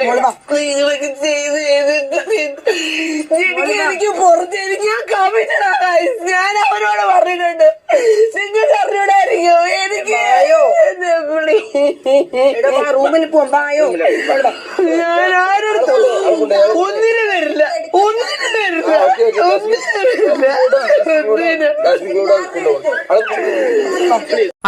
നിങ്ങളൊക്കെ ചെയ്ത് ചെയ്തിട്ട് എനിക്ക് എനിക്ക് പുറത്ത് എനിക്ക് ഞാൻ അവരോട് പറഞ്ഞിട്ടുണ്ട്. നിങ്ങൾക്ക് അറിഞ്ഞൂടായിരിക്കും എനിക്ക് എന്നെ please. റൂമിൽ പോകായോ ഞാൻ ആരുടെ ഒന്നിനും വരില്ല. ഒന്നിനും വരില്ല. ഒന്നിനും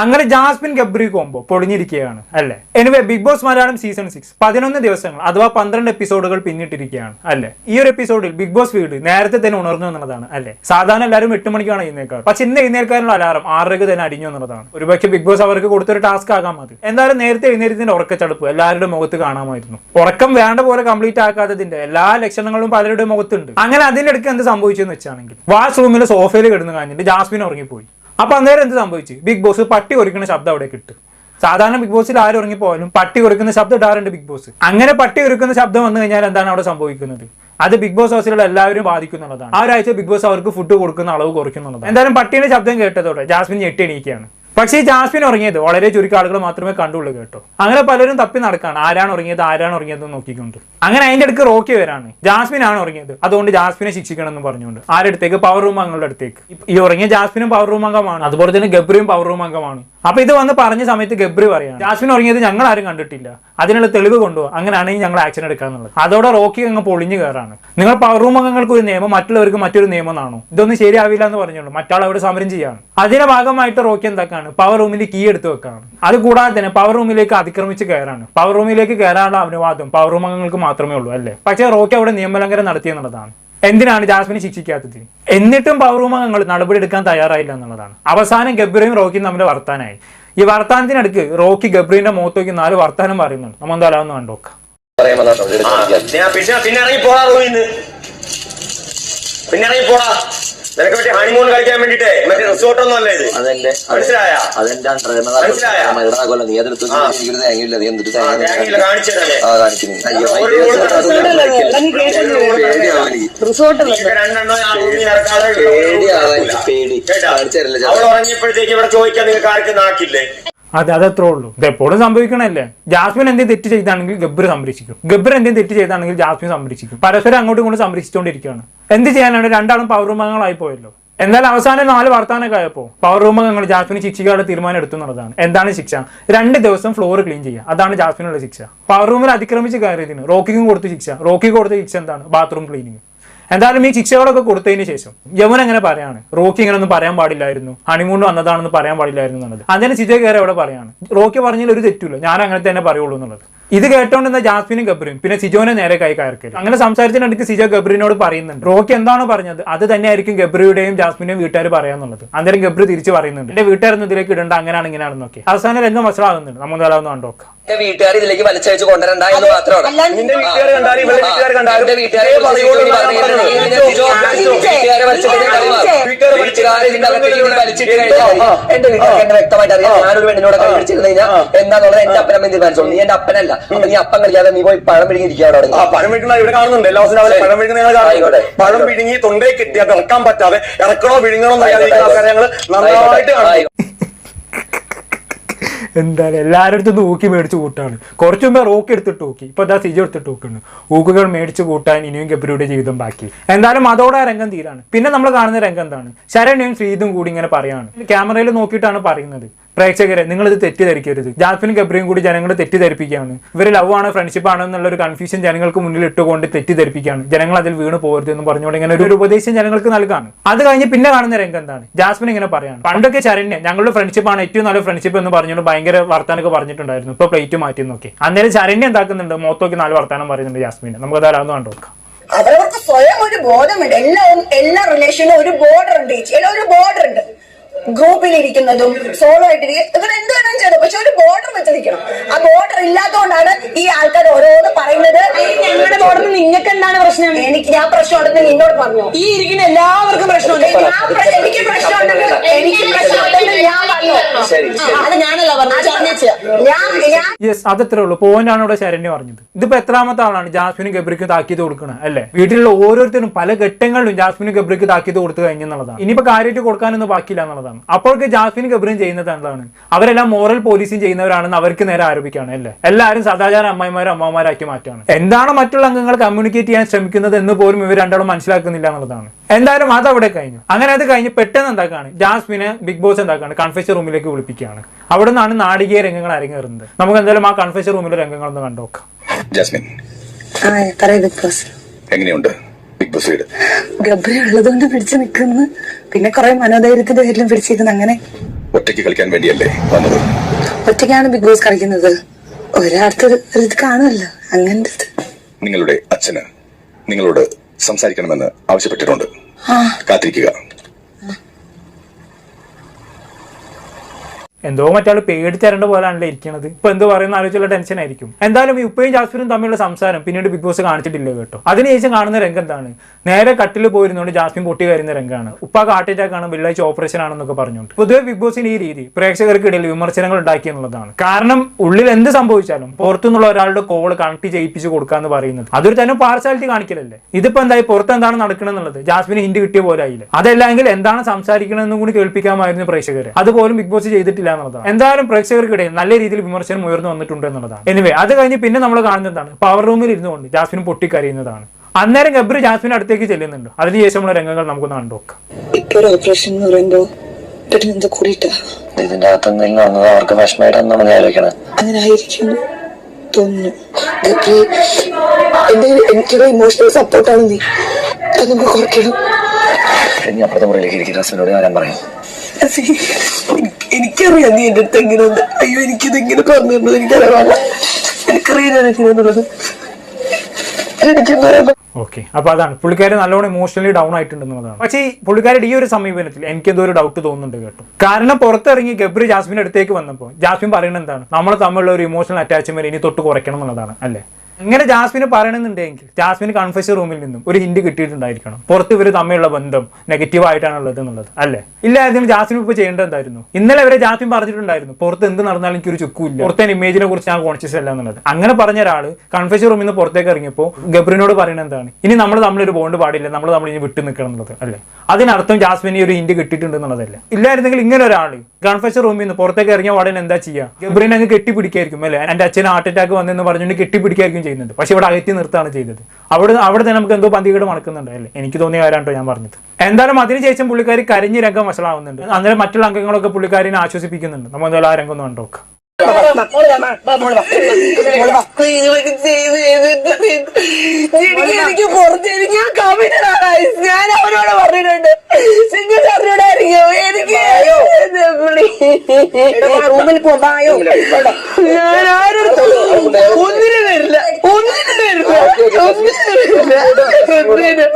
അങ്ങനെ ജാസ്മിൻ ഗബ്രി കോംബോ പൊളിഞ്ഞിരിക്കുകയാണ് അല്ലെ? Anyway Bigg Boss Malayalam season six പതിനൊന്ന് ദിവസങ്ങൾ അഥവാ പന്ത്രണ്ട് എപ്പിസോഡുകൾ പിന്നിട്ടിരിക്കുകയാണ് അല്ലെ? ഈ ഒരു എപ്പിസോഡിൽ ബിഗ് ബോസ് വീട് നേരത്തെ തന്നെ ഉണർന്നു എന്നുള്ളതാണ് അല്ലെ? സാധാരണ എല്ലാവരും എട്ട് മണിക്കാണ് എഴുന്നേൽക്കാറ്. പക്ഷെ ഇന്ന് എഴുന്നേൽക്കാനുള്ള അലാറം ആറരയ്ക്ക് തന്നെ അടിഞ്ഞു എന്നുള്ളതാണ്. ഒരുപക്ഷെ ബിഗ് ബോസ് അവർക്ക് കൊടുത്തൊരു ടാസ്ക് ആകാം അത്. എന്തായാലും നേരത്തെ എഴുന്നേരത്തിന്റെ ഉറക്കച്ചടുപ്പ് എല്ലാവരുടെ മുഖത്ത് കാണാമായിരുന്നു. ഉറക്കം വേണ്ട പോലെ കംപ്ലീറ്റ് ആക്കാത്തതിന്റെ എല്ലാ ലക്ഷണങ്ങളും പലരുടെ മുഖത്തുണ്ട്. അങ്ങനെ അതിന്റെ അടുക്ക് എന്ത് സംഭവിച്ചു എന്ന് വെച്ചാണെങ്കിൽ വാഷ് സോഫയിൽ കിടന്ന് കഴിഞ്ഞിട്ട് ജാസ്മിൻ ഉറങ്ങിപ്പോയി. അപ്പൊ അന്നേരം എന്ത് സംഭവിച്ചു? ബിഗ് ബോസ് പട്ടി ഒരുക്കുന്ന ശബ്ദം അവിടെ കിട്ടും സാധാരണ ബിഗ് ബോസിൽ ആരും ഇറങ്ങിപ്പോയാലും പട്ടി കൊറിക്കുന്ന ശബ്ദം ഇടാറുണ്ട് ബിഗ് ബോസ് അങ്ങനെ പട്ടി കൊറിക്കുന്ന ശബ്ദം വന്നു കഴിഞ്ഞാൽ എന്താണ് അവിടെ സംഭവിക്കുന്നത്? അത് ബിഗ് ബോസ് ഹൗസിലുള്ള എല്ലാവരും ബാധിക്കുന്നുള്ളതാണ്. ആ ഒരാഴ്ച ബിഗ് ബോസ് അവർക്ക് ഫുഡ് കൊടുക്കുന്ന അളവ് കുറയ്ക്കുന്നുള്ളതാണ്. എന്തായാലും പട്ടീന്റെ ശബ്ദം കേട്ടതോടെ ജാസ്മിൻ ഞെട്ടി എണീക്കുകയാണ്. പക്ഷേ ജാസ്മിൻ ഉറങ്ങിയത് വളരെ ചുരുക്കം ആളുകൾ മാത്രമേ കണ്ടുള്ളൂ കേട്ടോ. അങ്ങനെ പലരും തപ്പി നടക്കാണ്. ആരാണ് ഉറങ്ങിയത് ആരാണ് ഉറങ്ങിയത് നോക്കിക്കൊണ്ട്. അങ്ങനെ അതിന്റെ അടുക്ക് റോക്കി വരാണ്. ജാസ്മിൻ ആണ് ഉറങ്ങിയത്. അതുകൊണ്ട് ജാസ്മിനെ ശിക്ഷിക്കണം എന്ന് പറഞ്ഞുകൊണ്ട്. ആരുടെ അടുത്തേക്ക്? പവർ റൂം അംഗങ്ങളുടെ അടുത്തേക്ക്. ഈ ഉറങ്ങിയ ജാസ്മിനും പവർ റൂം അംഗമാണ്. അതുപോലെ തന്നെ ഗബ്രിയും പവർ റൂം അംഗമാണ്. അപ്പൊ ഇത് വന്ന് പറഞ്ഞ സമയത്ത് ഗബ്രി പറയാണ് ജാസ്മിൻ ഉറങ്ങിയത് ഞങ്ങൾ ആരും കണ്ടിട്ടില്ല. അതിനുള്ള തെളിവ് കൊണ്ടുപോകും അങ്ങനെയാണെങ്കിൽ ഞങ്ങൾ ആക്ഷൻ എടുക്കാന്നുള്ളത്. അതോടെ റോക്കി അങ്ങ് പൊളിഞ്ഞു കയറാണ് നിങ്ങൾ പവർ റൂം അംഗങ്ങൾക്ക് ഒരു നിയമം മറ്റുള്ളവർക്ക് മറ്റൊരു നിയമം എന്നാണോ ഇതൊന്നും ശരിയാവില്ല എന്ന് പറഞ്ഞോളൂ മറ്റാൾ അവിടെ സമരം ചെയ്യാണ്. അതിന്റെ ഭാഗമായിട്ട് റോക്കി എന്താക്കാണ്? പവർ റൂമിൽ കീ എടുത്ത് വെക്കാണ്. അത് കൂടാതെ തന്നെ പവർ റൂമിലേക്ക് അതിക്രമിച്ച് കയറാണ്. പവർ റൂമിലേക്ക് കയറാനുള്ള അനുവാദം പവർ റൂം അംഗങ്ങൾക്ക് മാത്രമേ ഉള്ളൂ അല്ലേ? പക്ഷേ റോക്കി അവിടെ നിയമലംഘനം നടത്തിയെന്നുള്ളതാണ്. എന്തിനാണ് ജാസ്മിനെ ശിക്ഷിക്കാത്തത്? എന്നിട്ടും പവർ റൂം അംഗങ്ങൾ നടപടി എടുക്കാൻ തയ്യാറായില്ല എന്നുള്ളതാണ്. അവസാനം ഗബ്രിയും റോക്കിയും തമ്മിൽ വർത്താനായി. ഈ വർത്താനത്തിനടുക്ക് റോക്കി ഗബ്രീന്റെ മുഖത്തേക്ക് നാല് വർത്താനം പറയുന്നുണ്ട്. നമ്മൾ എന്തായാലും കണ്ടോക്കാം പിന്നെ പിന്നെ പിന്നെ പോടാ നിനക്ക് ഹണിമൂൺ കളിക്കാൻ വേണ്ടിട്ടേ മറ്റേ റിസോർട്ട് ഒന്നും അല്ല ഇത്. അതെന്റെ മനസ്സിലായ? അതെന്റെ മനസ്സിലായോ? മരണകൊല്ല നീ അതെടുത്ത് തേങ്ങയില്ല നീ എന്തിട്ട് കാണിച്ചു കാണിക്കുന്നു പേടി. അവൾ ഉറങ്ങിയപ്പോഴത്തേക്ക് ഇവിടെ ചോദിക്കാൻ നിങ്ങൾക്ക് ആർക്കും നാക്കില്ലേ? അതെ അതത്രേ ഉള്ളൂ. ഇത് എപ്പോഴും സംഭവിക്കണല്ലേ ജാസ്മിൻ എന്തെങ്കിലും തെറ്റ് ചെയ്താണെങ്കിൽ ഗബ്ബർ സംരക്ഷിക്കും. ഗബ്ബർ എന്തെങ്കിലും തെറ്റ് ചെയ്താണെങ്കിൽ ജാസ്മിൻ സംരക്ഷിക്കും. പരസ്പരം അങ്ങോട്ടും ഇങ്ങോട്ടും സംരക്ഷിച്ചുകൊണ്ടിരിക്കുകയാണ്. എന്ത് ചെയ്യാനാണ്? രണ്ടാളും പവർ റൂമംഗങ്ങളായി പോയല്ലോ. എന്നാൽ അവസാനം നാല് വർത്താനൊക്കെ ആയപ്പോൾ പവർ റൂമംഗങ്ങൾ ജാസ്മിന് ശിക്ഷിക്കാനുള്ള തീരുമാനം എടുത്തു എന്നുള്ളതാണ്. എന്താണ് ശിക്ഷ? രണ്ട് ദിവസം ഫ്ലോർ ക്ലീൻ ചെയ്യുക. അതാണ് ജാസ്മിനുള്ള ശിക്ഷ. പവർ റൂമിൽ അതിക്രമിച്ച് കയറിയതിന് റോക്കിക്കും കൊടുത്ത ശിക്ഷ. റോക്കി കൊടുത്ത ശിക്ഷ എന്താണ്? ബാത്റൂം ക്ലീനിങ് എന്തായാലും ഈ ശിക്ഷകളൊക്കെ കൊടുത്തതിന് ശേഷം യമുന അങ്ങനെ പറയാണ്? റോക്കി ഇങ്ങനെ ഒന്നും പറയാൻ പാടില്ലായിരുന്നു. ഹണിമൂൺ വന്നതാണെന്ന് പറയാൻ പാടില്ലായിരുന്നു എന്നുള്ളത്. അതിന് സിജോ കയറി അവിടെ പറയാണ്. റോക്കി പറഞ്ഞതിൽ ഒരു തെറ്റില്ല ഞാൻ അങ്ങനെ തന്നെ പറയുള്ളൂ എന്നുള്ളത്. ഇത് കേട്ടോണ്ടിരുന്ന ജാസ്മിനും ഗബ്രിയും പിന്നെ സിജോനെ നേരെ കൈ കയർക്കരുത് അങ്ങനെ സംസാരിച്ചിട്ടുണ്ടെങ്കിൽ സിജോ ഗബ്രിനോട് പറയുന്നുണ്ട്. റോക്കി എന്താണോ പറഞ്ഞത് അത് തന്നെയായിരിക്കും ഗബ്രിയുടെയും ജാസ്മിന്റെയും വീട്ടുകാർ പറയാന്നുള്ളത് അന്നേരം ഗബ്രി തിരിച്ച് പറയുന്നുണ്ട്. എന്റെ വീട്ടുകാരൊന്നും ഇതിലേക്ക് ഇടണ്ട അങ്ങനെയാണ് ഇങ്ങനെയാണെന്നൊക്കെ. അവസാനം രംഗം വസ്ത്രമാകുന്നുണ്ട് നമ്മൾ എന്തായാലും ഒന്ന് കണ്ടോക്കാം. എന്റെ വീട്ടുകാർ ഇതിലേക്ക് വലിച്ചയച്ച് കൊണ്ടുവരണ്ട എന്ന് മാത്രമാണ്. നിന്റെ വീട്ടുകാർ കണ്ടാലും ഇവളുടെ വീട്ടുകാർ കണ്ടാലും എന്റെ വീട്ടുകാരെ വലിച്ചിട്ട് കഴിഞ്ഞാൽ എന്റെ വീട്ടുകാർക്ക് എന്നെ വ്യക്തമായിട്ട് അറിയാം. ഞാനൊരു പെണ്ണിനോട് കൈ പിടിച്ചിരുന്നു കഴിഞ്ഞാൽ എന്താന്നുള്ളത് എന്റെ അപ്പനമ്മ തീരുമാനിച്ചോളൂ നീ എന്റെ അപ്പനല്ല. അപ്പൊ നീ അപ്പം കളിക്കാതെ നീ പോയി പഴം പിടിങ്ങിരിക്കുക അവിടെ ആ പഴം പിടിക്കുന്ന ഇവിടെ കാണുന്നുണ്ട്. എല്ലാ ദിവസവും രാവിലെ പഴം പിടിക്കുന്ന പഴം പിടിങ്ങി തൊണ്ടയിൽ കിട്ടി അത് ഇറക്കാൻ പറ്റാതെ ഇറക്കണോ വിഴുങ്ങണോ ആൾക്കാരെ ഞങ്ങൾ നന്നായിട്ട് കാണുന്നു. എന്തായാലും എല്ലാവരുടെ അടുത്തും ഊക്കി മേടിച്ച് കൂട്ടാണ്. കുറച്ചു മുമ്പേ റോക്കി എടുത്തിട്ട് ഊക്കി ഇപ്പൊ ഇതാ സിജോ എടുത്തിട്ട് ഊക്കുണ്ട്. ഊക്കുകൾ മേടിച്ച് കൂട്ടാൻ ഇനിയും ഗബ്രിയുടെ ജീവിതം ബാക്കി. എന്തായാലും അതോടെ രംഗം തീരാണ്. പിന്നെ നമ്മൾ കാണുന്ന രംഗം എന്താണ്? ശരണ്യയും ശ്രീതും കൂടി ഇങ്ങനെ പറയാണ്. ക്യാമറയിൽ നോക്കിയിട്ടാണ് പറയുന്നത്. പ്രേക്ഷകരെ നിങ്ങൾ ഇത് തെറ്റിദ്ധരിക്കരുത്. ജാൽഫിനും ഗബ്രിയും കൂടി ജനങ്ങളെ തെറ്റിദ്ധരിപ്പിക്കുകയാണ്. ഇവർ ലവ് ആണ് ഫ്രണ്ട്ഷിപ്പ് ആണ് എന്നുള്ള ഒരു കൺഫ്യൂഷൻ ജനങ്ങൾക്ക് മുന്നിൽ ഇട്ടുകൊണ്ട് തെറ്റിദ്ധരിപ്പിക്കുകയാണ്. ജനങ്ങൾ അതിൽ വീണ് പോകരുത് എന്ന് പറഞ്ഞുകൊണ്ട് ഇങ്ങനെ ഒരു ഉപദേശം ജനങ്ങൾക്ക് നൽകാണ്. അത് കഴിഞ്ഞ് പിന്നെ കാണുന്ന രംഗം എന്താണ്? ജാസ്മിൻ ഇങ്ങനെ പറയാണ്. പണ്ടൊക്കെ ചരണ്യ ഞങ്ങളുടെ ഫ്രണ്ട്ഷിപ്പ് ആണ് ഏറ്റവും നല്ല ഫ്രണ്ട്ഷിപ്പ് എന്ന് പറഞ്ഞുകൊണ്ട് ഭയങ്കര വർത്താനൊക്കെ പറഞ്ഞിട്ടുണ്ടായിരുന്നു. ഇപ്പൊ പ്ലേറ്റ് മാറ്റി നോക്കി അന്നേരം ചരണ്യ എന്താക്കുന്നുണ്ട്? മോത്തോക്കി നാല് വർത്താനം പറയുന്നുണ്ട് ജാസ്മിന്. നമുക്ക് അതായത് കണ്ടുനോക്കാം അവർക്ക് സ്വയം ഒരു ബോധമുണ്ട്. എല്ലാ എല്ലാ റിലേഷനും ഒരു ബോർഡർ ഉണ്ട് ഒരു ബോർഡർ ഉണ്ട്. ഗ്രൂപ്പിൽ ഇരിക്കുന്നതും സോളോ ആയിട്ട് ഇവർ എന്ത് വേണം ചെയ്തു പക്ഷെ ഒരു ബോർഡർ വെച്ചിരിക്കണം. ആ ബോർഡർ ഇല്ലാത്തതുകൊണ്ടാണ് ഈ ആൾക്കാർ ഓരോന്ന് പറയുന്നത്. ഞങ്ങളുടെ ബോർഡർ നിങ്ങൾക്ക് എന്താണ് പ്രശ്നം? എനിക്ക് ഞാൻ പ്രശ്നം ഉണ്ടെന്ന് നിന്നോട് പറഞ്ഞു. ഈ ഇരിക്കുന്ന എല്ലാവർക്കും പ്രശ്നമുണ്ട് എനിക്ക് പ്രശ്നമുണ്ടെന്ന് എനിക്ക് പ്രശ്നമുണ്ടെന്ന് ഞാൻ പറഞ്ഞു. അത് ഞാനല്ല യെസ് അതത്രേ ഉള്ളൂ. പോയിന്റാണ് ഇവിടെ ശരണ്യ പറഞ്ഞത്. ഇതിപ്പോ എത്രാമത്തെ ആളാണ് ജാസ്മിനും ഗബ്രിക്കും താക്കീത് കൊടുക്കണം അല്ലേ? വീട്ടിലുള്ള ഓരോരുത്തരും പല ഘട്ടങ്ങളിലും ജാസ്മിനും ഗബ്രിക്ക് താക്കീത് കൊടുത്തു കഴിഞ്ഞെന്നുള്ളതാണ്. ഇനിയിപ്പോ കാര്യമായിട്ട് കൊടുക്കാനൊന്നും ബാക്കിയില്ല എന്നുള്ളതാണ്. അപ്പോഴൊക്കെ ജാസ്മിനും ഗബ്രിയും ചെയ്യുന്നത് എന്താണ്? അവരെല്ലാം മോറൽ പോലീസിങ് ചെയ്യുന്നവരാണെന്ന് അവർക്ക് നേരെ ആരോപിക്കുകയാണ് അല്ലേ? എല്ലാവരും സദാചാര അമ്മമാരും അമ്മമാരാക്കി മാറ്റുകയാണ്. എന്താണ് മറ്റുള്ള അംഗങ്ങൾ കമ്മ്യൂണിക്കേറ്റ് ചെയ്യാൻ ശ്രമിക്കുന്നത് എന്ന് പോലും ഇവർ രണ്ടാളും മനസ്സിലാക്കുന്നില്ല എന്നുള്ളതാണ്. എന്തായാലും അത് അവിടെ കഴിഞ്ഞു. അങ്ങനെ അത് കഴിഞ്ഞ് പെട്ടെന്ന് എന്താക്കാണ്? ജാസ്മിനെ ബിഗ് ബോസ് എന്താക്കാണ്? കൺഫെഷൻ റൂമിലേക്ക് വിളിപ്പിക്കുകയാണ്. അവിടെ നിന്നാണ് നാടികീയ രംഗങ്ങൾ അരങ്ങേറുന്നത്. നമുക്ക് എന്തായാലും ആ കൺഫെഷൻ റൂമിലെ രംഗങ്ങളൊന്ന് കണ്ടുനോക്കാം ജാസ്മിൻ. എങ്ങനെയുണ്ട്? ബിഗ് ബോസ് വീട് ഗബ്രി ഉള്ളതുകൊണ്ട് പിടിച്ചു നിൽക്കുന്നു പിന്നെ കുറെ മനോധൈര്യത്തിന്റെ പേരിലും പിടിച്ചിരിക്കുന്നു അങ്ങനെ. ഒറ്റയ്ക്ക് കളിക്കാൻ വേണ്ടിയല്ലേ വന്നത്? ഒറ്റയ്ക്കാണ് ബിഗ് ബോസ് കളിക്കുന്നത്. ഒരാൾക്ക് ഒരു ഇത് കാണുമല്ലോ. അങ്ങനത്തെ നിങ്ങളുടെ അച്ഛന് നിങ്ങളോട് സംസാരിക്കണമെന്ന് ആവശ്യപ്പെട്ടിട്ടുണ്ട്. കാത്തിരിക്കുക. എന്തോ മറ്റാൾ പേടിച്ചരണ്ട പോലാണല്ലോ ഇരിക്കുന്നത് ഇപ്പൊ എന്തോ പറയുന്ന ആലോചിച്ചുള്ള ടെൻഷൻ ആയിരിക്കും. എന്തായാലും ഈ ഉപ്പയും ജാസ്മിനും തമ്മിലുള്ള സംസാരം പിന്നീട് ബിഗ് ബോസ് കാണിച്ചിട്ടില്ല കേട്ടോ? അതിനുശേഷം കാണുന്ന രംഗം എന്താണ്? നേരെ കട്ടിൽ പോയിരുന്നുകൊണ്ട് ജാസ്മിൻ പൊട്ടി കയറുന്ന രംഗമാണ് ഉപ്പ ഹാർട്ട് അറ്റാക്ക് ആണ് വെള്ളിയാഴ്ച ഓപ്പറേഷൻ ആണെന്നൊക്കെ പറഞ്ഞുകൊണ്ട് പൊതുവെ ബിഗ് ബോസിന് ഈ രീതി പ്രേക്ഷകർക്കിടയിൽ വിമർശനങ്ങൾ ഉണ്ടാക്കി എന്നുള്ളതാണ്. കാരണം ഉള്ളിൽ എന്ത് സംഭവിച്ചാലും പുറത്തുനിന്നുള്ള ഒരാളുടെ കോൾ കണക്ട് ചെയ്യിപ്പിച്ച് കൊടുക്കാന്ന് പറയുന്നത്. അതൊരു തന്നെ പാർസാലിറ്റി കാണിക്കലല്ലേ? ഇതിപ്പോ എന്തായി? പുറത്ത് എന്താണ് നടക്കണമെന്നുള്ളത് ജാസ്മിന് ഹിന്റ് കിട്ടിയ പോലെ ആയില്ല? അതല്ലെങ്കിൽ എന്താണ് സംസാരിക്കണമെന്നും കൂടി കേൾപ്പിക്കാമായിരുന്നു പ്രേക്ഷകരെ. അതുപോലും ബിഗ് ബോസ് ചെയ്തിട്ടില്ല. എന്നുള്ളതാണ്. എന്തായാലും പ്രേക്ഷകർക്കിടയിൽ നല്ല രീതിയിൽ വിമർശനം ഉയർന്നു വന്നിട്ടുണ്ട് എന്നുള്ളതാണ്. എനിവേ അത് കഴിഞ്ഞ് പിന്നെ നമ്മൾ കാണുന്നത് എന്താണ്? പവർ റൂമിൽ ഇരുന്നുകൊണ്ട് ജാസ്മിൻ പൊട്ടിക്കരയുന്നതാണ്. അന്നേരം ഗബ്രി ജാസ്മിൻ അടുത്തേക്ക് ചെല്ലുന്നുണ്ട്. അതിനുശേഷമുള്ള രംഗങ്ങൾ നമുക്കൊന്ന് കണ്ടുനോക്കാം ഇപ്പൊ ഒരു ഓപ്പറേഷൻ എന്ന് പറയുമ്പോ പെട്ടെന്ന് ഇതിന്റെ അകത്ത് എന്തെങ്കിലും വന്നത് അവർക്ക് വിഷമമായിട്ടാണ് ഞാൻ ആലോചിക്കണത് അങ്ങനെ ആയിരിക്കും തോന്നുന്നു. ഗബ്രി എന്റെ എനിക്കൊരു ഇമോഷണൽ സപ്പോർട്ടാണ് നീ. അത് നമുക്ക് കുറയ്ക്കണം. ഇനി അപ്പുറത്തെ മുറിയിലേക്ക് ഇരിക്കുന്ന ഹസ്ബൻഡോട് ഞാൻ പറയാം. എനിക്കറിയാം നീ എന്റെ അടുത്ത് എങ്ങനെയുണ്ട്. അയ്യോ എനിക്കിത് എങ്ങനെ പറഞ്ഞു തരുന്നത് എനിക്കറിയാം എനിക്കറിയാം ഞാൻ എങ്ങനെയാന്നുള്ളത്. ഓക്കെ. അപ്പൊ അതാണ്. പുള്ളിക്കാരി നല്ലോണം ഇമോഷണലി ഡൗൺ ആയിട്ടുണ്ടെന്നുള്ളതാണ്. പക്ഷേ ഈ പുള്ളിക്കാരുടെ ഈ ഒരു സമീപനത്തിൽ എനിക്ക് എന്തോ ഒരു ഡൗട്ട് തോന്നുന്നുണ്ട് കേട്ടോ. കാരണം പുറത്തിറങ്ങി ഗബ്രി ജാസ്മിൻ അടുത്തേക്ക് വന്നപ്പോൾ ജാസ്മിൻ പറയുന്നത് എന്താണ്? നമ്മൾ തമ്മിലുള്ള ഒരു ഇമോഷണൽ അറ്റാച്ച്മെന്റ് ഇനി തൊട്ട് കുറയ്ക്കണം എന്നുള്ളതാണ്. അല്ലേ? ഇങ്ങനെ ജാസ്മിന് പറയണമെന്നുണ്ടെങ്കിൽ ജാസ്മിന് കൺഫ്യൂഷൻ റൂമിൽ നിന്നും ഒരു ഹിന്റ് കിട്ടിയിട്ടുണ്ടായിരിക്കണം. പുറത്ത് ഇവർ തമ്മിലുള്ള ബന്ധം നെഗറ്റീവ് ആയിട്ടാണ് ഉള്ളത് എന്നുള്ളത് അല്ലേ? ഇല്ലായിരുന്നു ജാസ്മിൻ ഇപ്പോൾ ചെയ്യേണ്ടത് എന്തായിരുന്നു? ഇന്നലെ വരെ ജാസ്മിൻ പറഞ്ഞിട്ടുണ്ടായിരുന്നു പുറത്ത് എന്ത് നടന്നാലും എനിക്കൊരു ചുക്കുമില്ല പുറത്തെ ഇമേജിനെ കുറിച്ച് ഞാൻ കോൺഷ്യസ് അല്ല എന്നുള്ളത്. അങ്ങനെ പറഞ്ഞ ഒരാൾ കൺഫ്യൂഷൻ റൂമിൽ നിന്ന് പുറത്തേക്ക് ഇറങ്ങിയപ്പോൾ ഗബ്രിനോട് പറയുന്നത് എന്താണ്? ഇനി നമ്മൾ തമ്മിലൊരു ബോണ്ട് പാടില്ല നമ്മൾ തമ്മിൽ ഇനി വിട്ടു നിൽക്കണം എന്നുള്ളത് അല്ലേ? അതിനർത്ഥം ജാസ്മിന് ഒരു ഹിന്റ് കിട്ടിയിട്ടുണ്ട് എന്നുള്ളതല്ല? ഇല്ലായിരുന്നെങ്കിൽ ഇങ്ങനെ ഒരാൾ കൺഫ്യൂഷൻ റൂമിൽ നിന്ന് പുറത്തേക്ക് ഇറങ്ങിയ ഉടനെ എന്താ ചെയ്യുക ഗബ്രീനെ അങ്ങ് കെട്ടിപ്പിടിക്കായിരിക്കും അല്ലേ? എന്റെ അച്ഛൻ ഹാർട്ട് അറ്റാക്ക് വന്നെന്ന് പറഞ്ഞുകൊണ്ട് കെട്ടിപ്പിടിക്കായിരിക്കും ചെയ്യുന്നത്. പക്ഷെ ഇവിടെ അകറ്റി നിർത്താണ് ചെയ്തത്. അവിടെ അവിടെ തന്നെ നമുക്ക് എന്തോ പന്തികേട് മണക്കുന്നുണ്ട് അല്ലേ? എനിക്ക് തോന്നിയ കാര്യമാണ് ഞാൻ പറഞ്ഞത്. എന്തായാലും അതിനുശേഷം പുള്ളിക്കാരി കരഞ്ഞ് രംഗം വഷളാവുന്നുണ്ട്. അങ്ങനെ മറ്റുള്ള അംഗങ്ങളൊക്കെ പുള്ളിക്കാരിനെ ആശ്വസിപ്പിക്കുന്നുണ്ട്. നമ്മൾ എന്തായാലും ആ രംഗം ഒന്ന് കണ്ടോക്കാം എനിക്ക് പുറത്തിരിക്കാൻ അവരോട് ഞാൻ അവനോട് പറഞ്ഞിട്ടുണ്ട്. സിംഗിൾ അറിഞ്ഞൂടായിരിക്കും എനിക്ക് റൂമിൽ പോകായോ ഞാൻ ആരുടെ ഒന്നിനും വരില്ല ഒന്നിനും വരില്ല ഒന്നിനും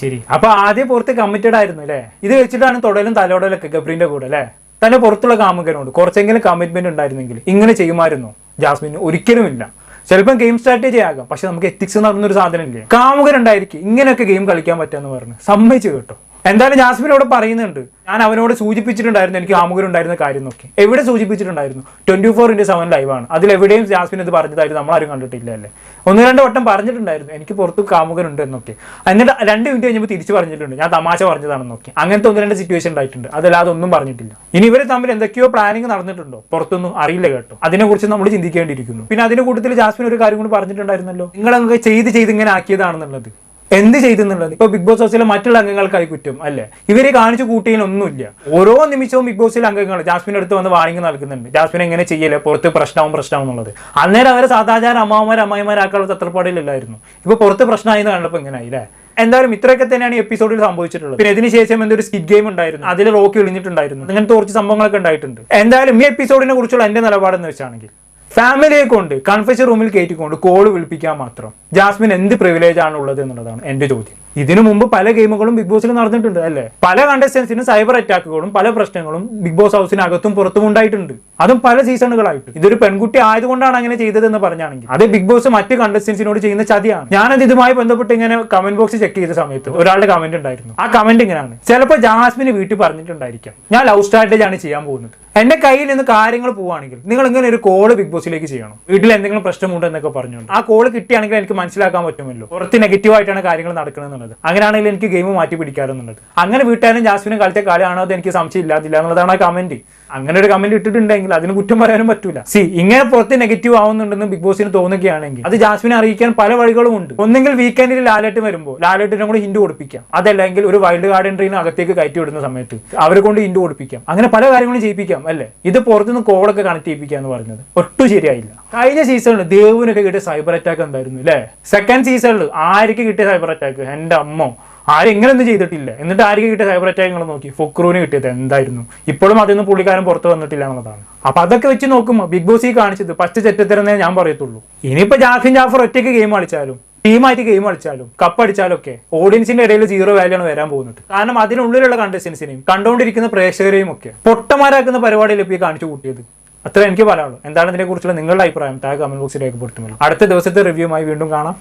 ശരി. അപ്പൊ ആദ്യം പുറത്ത് കമ്മിറ്റഡ് ആയിരുന്നു അല്ലേ? ഇത് വെച്ചിട്ടാണ് തൊടലും തലോടലൊക്കെ ഗബ്രീന്റെ കൂടെ അല്ലേ? തന്നെ പുറത്തുള്ള കാമുകനോട് കുറച്ചെങ്കിലും കമ്മിറ്റ്മെന്റ് ഉണ്ടായിരുന്നെങ്കിൽ ഇങ്ങനെ ചെയ്യുമായിരുന്നു. ജാസ്മിന് ഒരിക്കലുമില്ല ചിലപ്പം ഗെയിം സ്ട്രാറ്റജി ആകാം. പക്ഷെ നമുക്ക് എത്തിക്സ് എന്ന് പറഞ്ഞൊരു സാധനം ഇല്ലേ? കാമുകൻ ഉണ്ടായിരിക്കും. ഇങ്ങനെയൊക്കെ ഗെയിം കളിക്കാൻ പറ്റാന്ന് പറഞ്ഞു സമ്മതിച്ചു കേട്ടോ. എന്തായാലും ജാസ്മിൻ ഇവിടെ പറയുന്നുണ്ട്. ഞാൻ അവനോട് സൂചിപ്പിച്ചിട്ടുണ്ടായിരുന്നു എനിക്ക് ആമുഖരുണ്ടായിരുന്ന കാര്യം നോക്കി. എവിടെ സൂചിപ്പിച്ചിട്ടുണ്ടായിരുന്നു? ട്വന്റി ഫോർ ഇന്റു സെവൻ ലൈവാണ് അതിൽ എവിടെയും ജാസ്മിൻ ഇത് പറഞ്ഞതായിട്ട് നമ്മളാരും കണ്ടിട്ടില്ല അല്ലേ ഒന്ന് രണ്ട് വട്ടം പറഞ്ഞിട്ടുണ്ടായിരുന്നു എനിക്ക് പുറത്ത് കാമുകൻ ഉണ്ട് എന്നൊക്കെ. എന്നിട്ട് രണ്ട് മിനിറ്റ് കഴിഞ്ഞപ്പോൾ തിരിച്ചു പറഞ്ഞിട്ടുണ്ട് ഞാൻ തമാശ പറഞ്ഞതാണെന്ന് നോക്കി. അങ്ങനത്തെ ഒന്ന് രണ്ട് സിറ്റുവേഷൻ ഉണ്ടായിട്ടുണ്ട് അതല്ലാതെ ഒന്നും പറഞ്ഞിട്ടില്ല. ഇനി ഇവർ തമ്മിൽ എന്തൊക്കെയോ പ്ലാനിങ് നടന്നിട്ടുണ്ടോ? പുറത്തൊന്നും അറിയില്ല കേട്ടോ. അതിനെക്കുറിച്ച് നമ്മൾ ചിന്തിക്കേണ്ടിയിരിക്കുന്നു. പിന്നെ അതിന്റെ കൂട്ടത്തിൽ ജാസ്മിൻ ഒരു കാര്യം കൂടി പറഞ്ഞിട്ടുണ്ടായിരുന്നല്ലോ? നിങ്ങളൊക്കെ ചെയ്ത് ചെയ്ത് ഇങ്ങനെ ആക്കിയതാണെന്നുള്ളത്. എന്ത് ചെയ്തെന്നുള്ളത്? ഇപ്പൊ ബിഗ് ബോസ് ഹൗസിലെ മറ്റുള്ള അംഗങ്ങൾക്കായി കുറ്റം അല്ലെ? ഇവരെ കാണിച്ചു കൂട്ടിയതിനൊന്നുമില്ല ഓരോ നിമിഷവും ബിഗ് ബോസിലെ അംഗങ്ങൾ ജാസ്മിൻ അടുത്ത് വന്ന് വാണിംഗ് നൽകുന്നുണ്ട്. ജാസ്മിൻ എങ്ങനെ ചെയ്യല്ലേ പുറത്ത് പ്രശ്നവും പ്രശ്നവും എന്നുള്ളത്. അന്നേരം അവരെ സാധാചാര അമ്മാവന്മാർ അമ്മായിമാരാക്കാനുള്ള തത്രപ്പാടിലല്ലായിരുന്നു ഇപ്പൊ പുറത്ത് പ്രശ്നമായി കണ്ടപ്പോൾ ഇങ്ങനെ ആയില്ലേ എന്തായാലും ഇത്രയൊക്കെ തന്നെയാണ് ഈ എപ്പിസോഡിൽ സംഭവിച്ചിട്ടുള്ളത്. പിന്നെ ഇതിനുശേഷം എന്തൊരു സ്കിഡ് ഗെയിം ഉണ്ടായിരുന്നു. അതിൽ റോക്കി ഒളിഞ്ഞിട്ടുണ്ടായിരുന്നു. അങ്ങനത്തെ കുറച്ച് സംഭവങ്ങളൊക്കെ ഉണ്ടായിട്ടുണ്ട്. എന്തായാലും ഈ എപ്പിസോഡിനെ കുറിച്ചുള്ള എന്റെ നിലപാടെന്ന് വെച്ചാണെങ്കിൽ ഫാമിലിയെ കൊണ്ട് കൺഫ്യൂഷൻ റൂമിൽ കയറ്റിക്കൊണ്ട് കോൾ വിളിപ്പിക്കാൻ മാത്രം. ജാസ്മിൻ എന്ത് പ്രിവിലേജ് ആണ് ഉള്ളത് എന്നുള്ളതാണ് എന്റെ ചോദ്യം. ഇതിനു മുമ്പ് പല ഗെയിമുകളും ബിഗ് ബോസിൽ നടന്നിട്ടുണ്ട് അല്ലേ? പല കണ്ടസ്റ്റൻസിനും സൈബർ അറ്റാക്കുകളും പല പ്രശ്നങ്ങളും ബിഗ് ബോസ് ഹൗസിനകത്തും പുറത്തും ഉണ്ടായിട്ടുണ്ട്. അതും പല സീസണുകളായിട്ട് ഇതൊരു പെൺകുട്ടി ആയതുകൊണ്ടാണ് അങ്ങനെ ചെയ്തതെന്ന് പറഞ്ഞാണെങ്കിൽ അത് ബിഗ് ബോസ് മറ്റ് കണ്ടസ്റ്റൻസിനോട് ചെയ്യുന്ന ചതിയാണ്. ഞാനത് ഇതുമായി ബന്ധപ്പെട്ട് ഇങ്ങനെ കമന്റ് ബോക്സ് ചെക്ക് ചെയ്ത സമയത്ത് ഒരാളുടെ കമന്റ് ഉണ്ടായിരുന്നു. ആ കമന്റ് ഇങ്ങനെയാണ്. ചിലപ്പോൾ ജാസ്മിന് വീട്ടിൽ പറഞ്ഞിട്ടുണ്ടായിരിക്കാം. ഞാൻ ലവ് സ്ട്രാറ്റജി ആണ് ചെയ്യാൻ പോകുന്നത്. എന്റെ കയ്യിൽ നിന്ന് കാര്യങ്ങൾ പോവുകയാണെങ്കിൽ നിങ്ങൾ ഇങ്ങനെ ഒരു കോൾ ബിഗ് ബോസിലേക്ക് ചെയ്യണം. വീട്ടിൽ എന്തെങ്കിലും പ്രശ്നമുണ്ടോ എന്നൊക്കെ പറഞ്ഞുകൊണ്ട്. ആ കോൾ കിട്ടിയാണെങ്കിൽ എനിക്ക് മനസ്സിലാക്കാൻ പറ്റുമല്ലോ. പുറത്ത് നെഗറ്റീവായിട്ടാണ് കാര്യങ്ങൾ നടക്കുന്നത് അങ്ങനെയാണെങ്കിൽ എനിക്ക് ഗെയിം മാറ്റി പിടിക്കാറെന്നുള്ളത് അങ്ങനെ വീട്ടുകാരും ജാസ്മിനും കളിച്ച കളിയാണോ അത് എനിക്ക് സംശയം ഇല്ലാതില്ല എന്നുള്ളതാണ് ആ കമന്റ് അങ്ങനെ ഒരു കമന്റ് ഇട്ടിട്ടുണ്ടെങ്കിൽ അതിന് കുറ്റം പറയാനും പറ്റൂല. സി ഇങ്ങനെ പുറത്ത് നെഗറ്റീവ് ആവുന്നുണ്ടെന്ന് ബിഗ് ബോസിന് തോന്നുകയാണെങ്കിൽ അത് ജാസ്മിനെ അറിയിക്കാൻ പല വഴികളും ഉണ്ട്. ഒന്നെങ്കിൽ വീക്കെൻഡിൽ ലാലേട്ട് വരുമ്പോൾ ലാലേട്ടിനെ കൂടി ഹിന്റ് കൊടുപ്പിക്കാം അതല്ലെങ്കിൽ ഒരു വൈൽഡ് ഗാർഡൻ എൻട്രീന് അകത്തേക്ക് കയറ്റി വിടുന്ന സമയത്ത് അവരെ കൊണ്ട് ഹിന്റ് കൊടുപ്പിക്കാം അങ്ങനെ പല കാര്യങ്ങളും ചെയ്യിപ്പിക്കാം. അല്ലേ? ഇത് പുറത്തുനിന്ന് കോളൊക്കെ കണക്ട് ചെയ്യിപ്പിക്കുക എന്ന് പറഞ്ഞത്. ഒട്ടും ശരിയായില്ല. കഴിഞ്ഞ സീസണിൽ ദേവിനൊക്കെ കിട്ടിയ സൈബർ അറ്റാക്ക് എന്തായിരുന്നു അല്ലേ സെക്കൻഡ് സീസണിൽ ആർക്ക് കിട്ടിയ സൈബർ അറ്റാക്ക് എന്റെ അമ്മ. ആരും ഇങ്ങനെയൊന്നും ചെയ്തിട്ടില്ല. എന്നിട്ട് ആർക്ക് കിട്ടിയ സൈബർ അറ്റാക്ക് നിങ്ങൾ നോക്കി. ഫുക്രൂന് കിട്ടിയത് എന്തായിരുന്നു? ഇപ്പോഴും അതിൽ നിന്ന് പുള്ളിക്കാരൻ പുറത്ത് വന്നിട്ടില്ല എന്നുള്ളതാണ്. അപ്പൊ അതൊക്കെ വെച്ച് നോക്കുമ്പോൾ ബിഗ് ബോസ് ഈ കാണിച്ചത് പച്ച ചെറ്റത്തരുന്നേ ഞാൻ പറയത്തുള്ളൂ. ഇനിയിപ്പോ ജാഫിൻ ജാഫർ ഒറ്റയ്ക്ക് ഗെയിം കളിച്ചാലും ടീമായിട്ട് ഗെയിം കളിച്ചാലും കപ്പ് അടിച്ചാലും ഒക്കെ ഓഡിയൻസിന്റെ ഇടയിൽ സീറോ വാല്യൂ ആണ് വരാൻ പോകുന്നത്. കാരണം അതിനുള്ളിലുള്ള കണ്ടസ്റ്റൻസിനെയും കണ്ടുകൊണ്ടിരിക്കുന്ന പ്രേക്ഷകരെയും ഒക്കെ പൊട്ടന്മാരാക്കുന്ന പരിപാടിയിൽ ഇപ്പോൾ ഈ കാണിച്ചു കൂട്ടിയത്? അത്ര എനിക്ക് പറയാനുള്ളൂ. എന്താണ് ഇതിനെക്കുറിച്ചുള്ള നിങ്ങളുടെ അഭിപ്രായം? താഴെ കമന്റ് ബോക്സിൽ രേഖപ്പെടുത്തുമല്ലോ അടുത്ത ദിവസത്തെ റിവ്യൂമായി വീണ്ടും കാണാം.